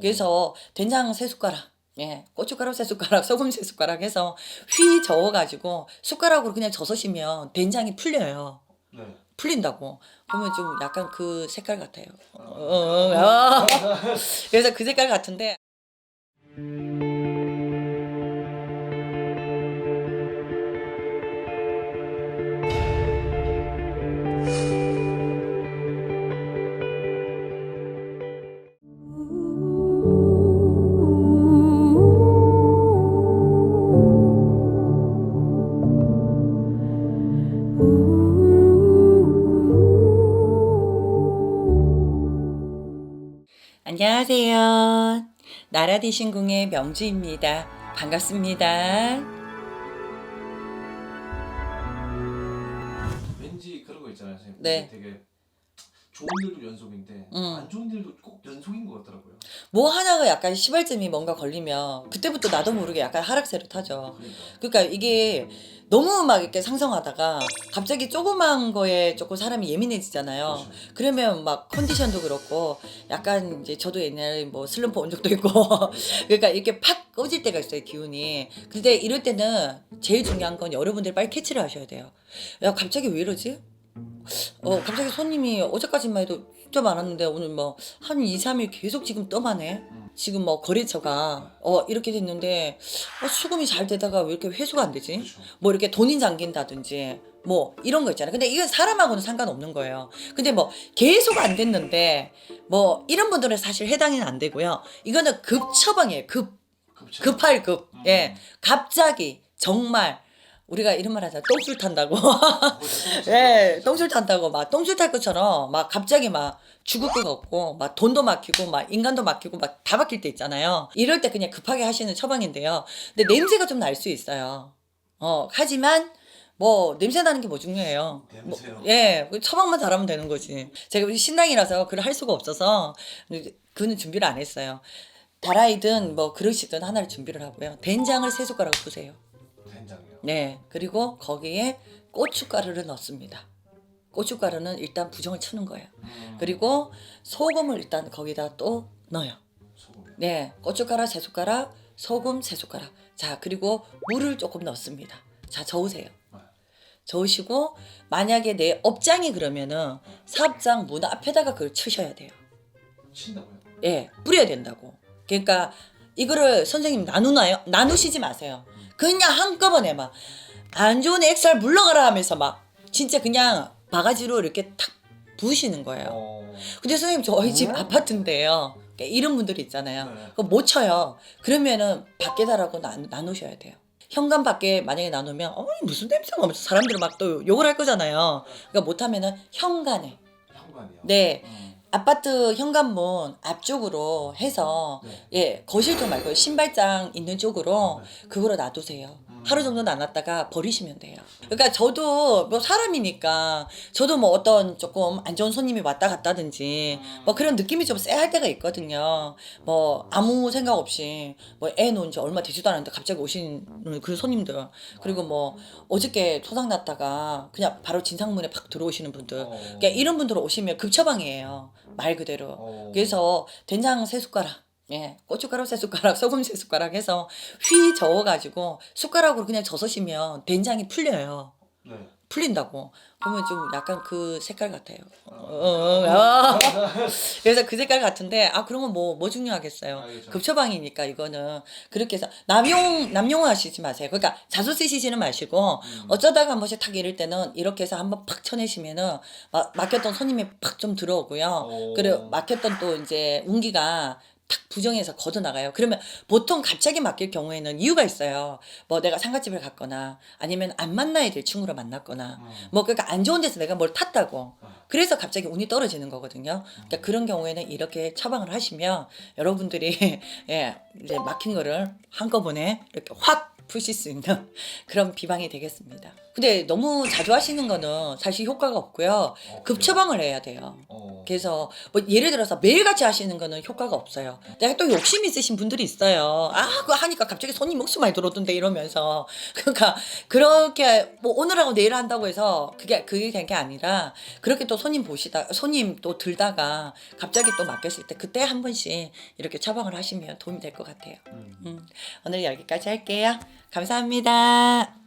그래서 된장 세 숟가락, 예, 고춧가루 세 숟가락, 소금 세 숟가락 해서 휘 저어가지고 숟가락으로 그냥 젖으시면 된장이 풀려요. 네. 풀린다고. 그러면 좀 약간 그 색깔 같아요. 어, 어, 어. 그래서 그 색깔 같은데. 안녕하세요. 나라디신궁의 명주입니다. 반갑습니다. 왠지 그런 거 있잖아요, 선생님. 네. 되게 좋은 일도 연속인데 음. 안 좋은 일도 꼭 연속인 것 같더라고요. 뭐 하나가 약간 시발점이 뭔가 걸리면 그때부터 나도 모르게 약간 하락세를 타죠. 그러니까. 그러니까 이게 너무 막 이렇게 상상하다가 갑자기 조그만 거에 조금 사람이 예민해지잖아요. 그렇죠. 그러면 막 컨디션도 그렇고 약간 이제 저도 옛날에 뭐 슬럼프 온 적도 있고 그러니까 이렇게 팍 꺼질 때가 있어요 기운이 근데 이럴 때는 제일 중요한 건 여러분들이 빨리 캐치를 하셔야 돼요 야 갑자기 왜 이러지? 어 갑자기 손님이 어제까지만 해도 진짜 많았는데 오늘 뭐 한 2, 3일 계속 지금 떠만해 지금 뭐 거래처가 어 이렇게 됐는데 어, 수금이 잘 되다가 왜 이렇게 회수가 안 되지? 그렇죠. 뭐 이렇게 돈이 잠긴다든지 뭐 이런 거 있잖아요. 근데 이건 사람하고는 상관없는 거예요. 근데 뭐 계속 안 됐는데 뭐 이런 분들은 사실 해당이 안 되고요. 이거는 급 처방이에요. 급. 급할 급. 음. 예. 갑자기 정말 우리가 이런 말 하잖아. 똥줄 탄다고. 예, 똥줄 탄다고 막 똥줄 탈 것처럼 막 갑자기 막 죽을 것 같고 막 돈도 막히고 막 인간도 막히고 막 다 막힐 때 있잖아요. 이럴 때 그냥 급하게 하시는 처방인데요. 근데 냄새가 좀 날 수 있어요. 어, 하지만 뭐 냄새 나는 게 뭐 중요해요. 뭐, 냄새요? 예, 그 처방만 잘하면 되는 거지. 제가 우리 신랑이라서 그걸 할 수가 없어서 그는 준비를 안 했어요. 다라이든 뭐 그릇이든 하나를 준비를 하고요. 된장을 세 숟가락 푸세요. 네. 그리고 거기에 고춧가루를 넣습니다. 고춧가루는 일단 부정을 쳐는 거예요. 음. 그리고 소금을 일단 거기다 또 넣어요. 소금이요. 네. 고춧가루 세 숟가락, 소금 세 숟가락. 자, 그리고 물을 조금 넣습니다. 자, 저으세요. 네. 저으시고 만약에 내 업장이 그러면은 사업장 문 앞에다가 그걸 치셔야 돼요. 친다고요? 예, 뿌려야 된다고. 그러니까 이거를 선생님 나누나요? 나누시지 마세요. 그냥 한꺼번에 막 안 좋은 엑살 물러가라 하면서 막 진짜 그냥 바가지로 이렇게 탁 부으시는 거예요. 어. 근데 선생님 저희 집 어? 아파트인데요. 그러니까 이런 분들이 있잖아요. 네. 그거 못 쳐요. 그러면은 밖에다라고 나, 나누셔야 돼요. 현관 밖에 만약에 나누면 어 무슨 냄새가 나면서 사람들은 막또 욕을 할 거잖아요. 그러니까 못하면은 현관에 현관이요. 네 음. 아파트 현관문 앞쪽으로 해서 네. 예 거실 쪽 말고 신발장 있는 쪽으로 네. 그거로 놔두세요. 음. 하루 정도 놔놨다가 버리시면 돼요. 그러니까 저도 뭐 사람이니까 저도 뭐 어떤 조금 안 좋은 손님이 왔다 갔다든지 음. 뭐 그런 느낌이 좀 쎄할 때가 있거든요. 뭐 아무 생각 없이 뭐 애 놓은 지 얼마 되지도 않았는데 갑자기 오신 그 손님들 그리고 뭐 어저께 초상 났다가 그냥 바로 진상문에 팍 들어오시는 분들 어. 그러니까 이런 분들 오시면 급처방이에요. 말 그대로. 어. 그래서 된장 세 숟가락, 예, 고춧가루 세 숟가락, 소금 세 숟가락 해서 휘 저어가지고 숟가락으로 그냥 젖으시면 된장이 풀려요. 네. 풀린다고. 그러면 좀 약간 그 색깔 같아요. 어, 어, 어. 그래서 그 색깔 같은데 아 그러면 뭐 뭐 중요하겠어요. 알겠죠. 급처방이니까 이거는 그렇게 해서 남용 남용하시지 마세요. 그러니까 자주 쓰시지는 마시고 음. 어쩌다가 한 번씩 탁 이럴 때는 이렇게 해서 한번 팍 쳐내시면은 막 막혔던 손님이 팍 좀 들어오고요. 오. 그리고 막혔던 또 이제 운기가 탁 부정해서 걷어 나가요. 그러면 보통 갑자기 막힐 경우에는 이유가 있어요. 뭐 내가 상가집을 갔거나 아니면 안 만나야 될 친구를 만났거나 음. 뭐 그러니까 안 좋은 데서 내가 뭘 탔다고. 아. 그래서 갑자기 운이 떨어지는 거거든요. 그러니까 그런 경우에는 이렇게 처방을 하시면 여러분들이 예, 이제 막힌 거를 한꺼번에 이렇게 확 푸실 수 있는 그런 비방이 되겠습니다. 근데 너무 자주 하시는 거는 사실 효과가 없고요. 어, 급 그래요? 처방을 해야 돼요. 어. 그래서 뭐 예를 들어서 매일같이 하시는 거는 효과가 없어요. 내가 또 욕심 있으신 분들이 있어요. 아 그거 하니까 갑자기 손님 목숨 많이 들어오던데 이러면서 그러니까 그렇게 뭐 오늘 하고 내일 한다고 해서 그게 그게 된 게 아니라 그렇게 또 손님 보시다 손님 또 들다가 갑자기 또 맡겼을 때 그때 한 번씩 이렇게 처방을 하시면 도움이 될 것 같아요. 음. 음, 오늘 여기까지 할게요. 감사합니다.